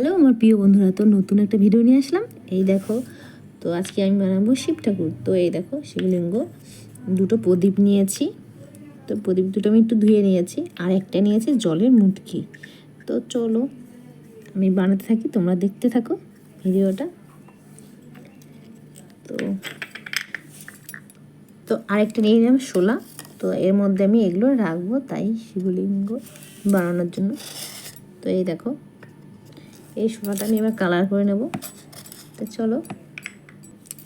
Hello, আমার প্রিয় বন্ধুরা, তো নতুন একটা ভিডিও নিয়ে আসলাম। এই দেখো, তো আজকে আমি বানাবো শিব ঠাকুর তো এই দেখো, শিবলিঙ্গ, দুটো প্রদীপ নিয়েছি। তো প্রদীপ দুটো আমি একটু ধুয়ে নিয়েছি, আর একটা নিয়েছি জলের মুটকি। তো চলো, আমি বানাতে থাকি, তোমরা দেখতে থাকো ভিডিওটা। তো তো আরেকটা নিয়ে নিলাম শোলা। তো এর মধ্যে আমি এগুলো রাখব, তাই শিবলিঙ্গ বানানোর জন্য। তো এই দেখো এই শোলাটা আমি এবার কালার করে নেব। তো চলো,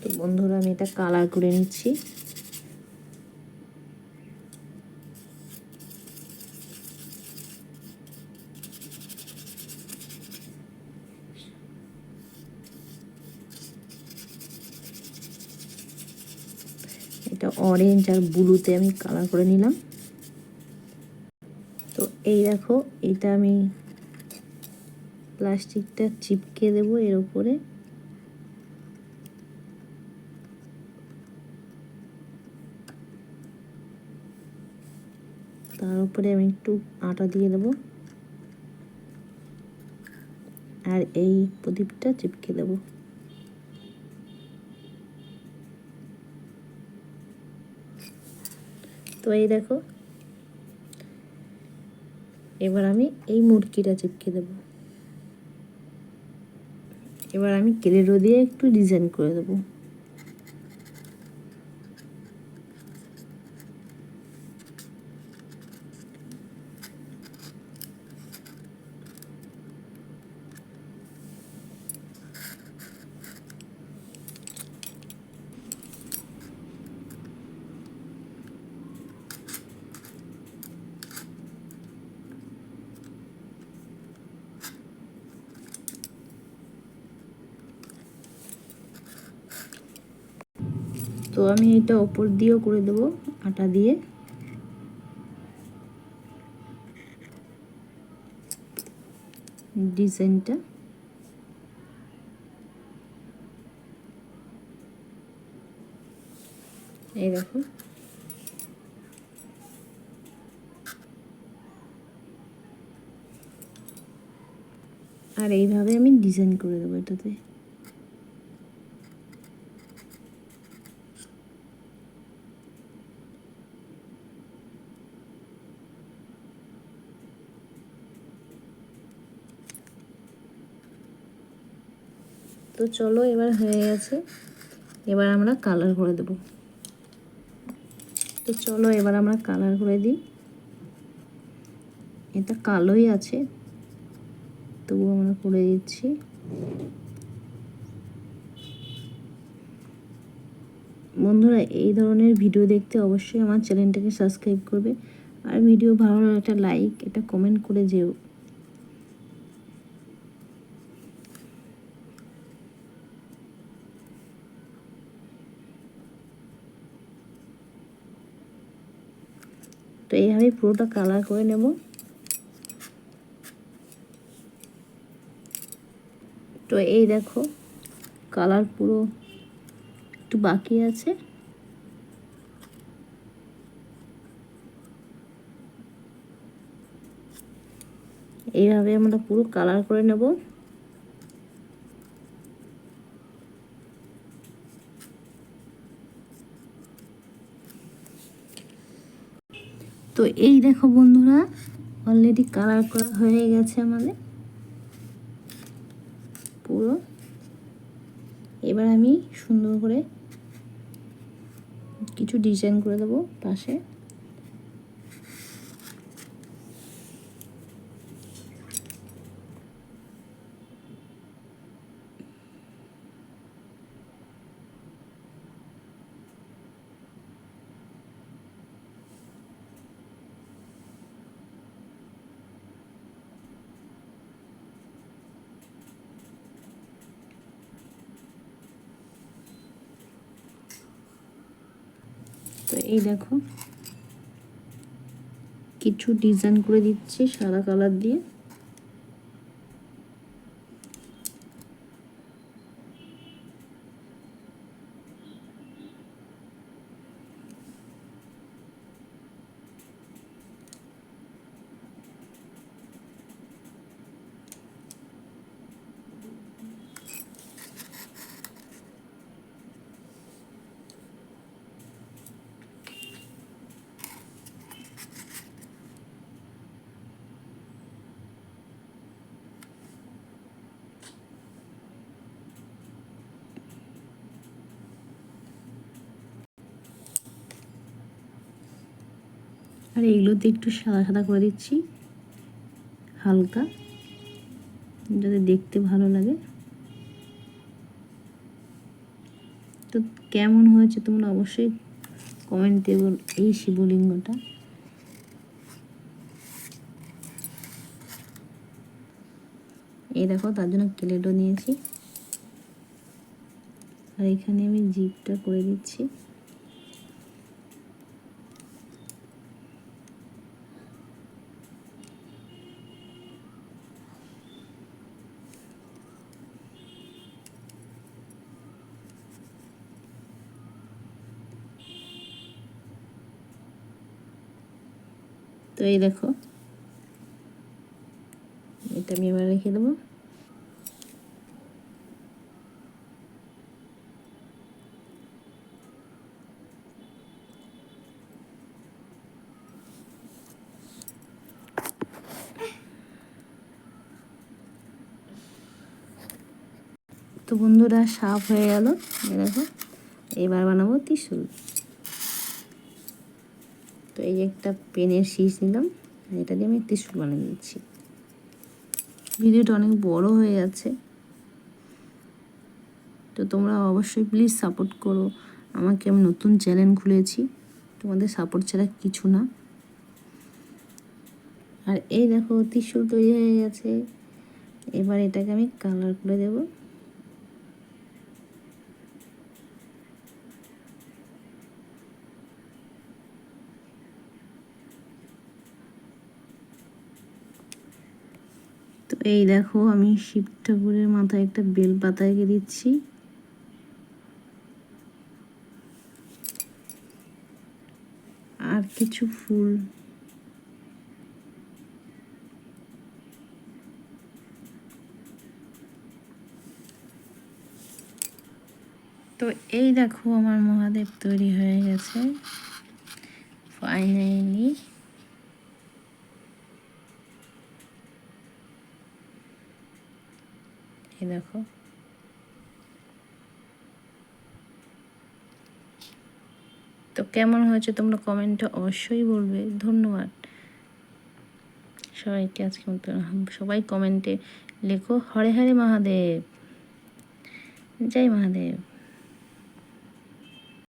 তো বন্ধুরা আমি এটা কালার করে নিচ্ছি। এটা অরেঞ্জ আর ব্লুতে আমি কালার করে নিলাম। তো এই দেখো, এটা আমি প্লাস্টিকটা চিপকে দেব এর উপরে। তার উপরে আমি একটু আটা দিয়ে দেব। আর এই প্রদীপটা চিপকে দেব। তো এই দেখো, এবার আমি এই মুরগিটা চিপকে দেবো। এবার আমি কেলে দিয়ে একটু ডিজাইন করে দেবো। তো আমি এটা ওপর দিয়েও করে দেব, আটা দিয়ে। ডিজাইনটা। এই দেখো। আর এইভাবে আমি ডিজাইন করে দেবো এটাতে। তো চলো এবার হয়ে গেছে। এবার আমরা কালার করে দেব। তো চলো এবার আমরা কালার করে দিই। এটা কালোই আছে। তবু আমরা করে দিচ্ছি। বন্ধুরা, এই ধরনের ভিডিও দেখতে অবশ্যই আমার চ্যানেলটাকে সাবস্ক্রাইব করবে। আর ভিডিও ভালো একটা লাইক এটা কমেন্ট করে যেও। তো এইভাবে পুরোটা কালার করে নেব। তো এই দেখো কালার পুরো একটু বাকি আছে। এইভাবে আমরা পুরো কালার করে নেব। তো এই দেখো বন্ধুরা অলরেডি কালার করা হয়ে গেছে আমাদের। পুরো। এবার আমি সুন্দর করে কিছু ডিজাইন করে দেবো পাশে। তো এই দেখো। কিছু ডিজাইন করে দিচ্ছি সাদা কালার দিয়ে। আর এগুলোতে একটু সাদা সাদা করে দিচ্ছি। হালকা। যাতে দেখতে ভালো লাগে। তো কেমন হয়েছে তোমরা অবশ্যই কমেন্ট দেবো এই শিবলিঙ্গটা। এই দেখো, তার জন্য কেলেটও নিয়েছি। আর এখানে আমি জিপটা করে দিচ্ছি। তো এই দেখো। এটা আমি এবার রেখে দেবো। তো বন্ধুরা, সাফ হয়ে গেল। দেখো এবার বানাবো ত্রিশুল। তো এই একটা পেনের শীষ নিলাম এটা দিয়ে আমি ত্রিশুল বানিয়ে দিচ্ছি ভিডিওটা অনেক বড় হয়ে যাচ্ছে। তো তোমরা অবশ্যই প্লিজ সাপোর্ট করো। আমাকে আমি নতুন চ্যানেল খুলেছি, তোমাদের সাপোর্ট ছাড়া কিছু না। আর এই দেখো ত্রিশুল তৈরি হয়ে গেছে। এবার এটাকে আমি কালার করে দেবো তো এই দেখো, আমি শিব ঠাকুরের মাথায় একটা বেল পাতা এঁকে দিচ্ছি। আর কিছু ফুল। তো এই দেখো, আমার মহাদেব তৈরি হয়ে গেছে। ফাইনালি দেখো। তো কেমন হয়েছে তোমরা কমেন্টে অবশ্যই বলবে। ধন্যবাদ। সবাইকে আজকে মতো সবাই কমেন্টে লেখো, হরে হরে মহাদেব। জয় মহাদেব।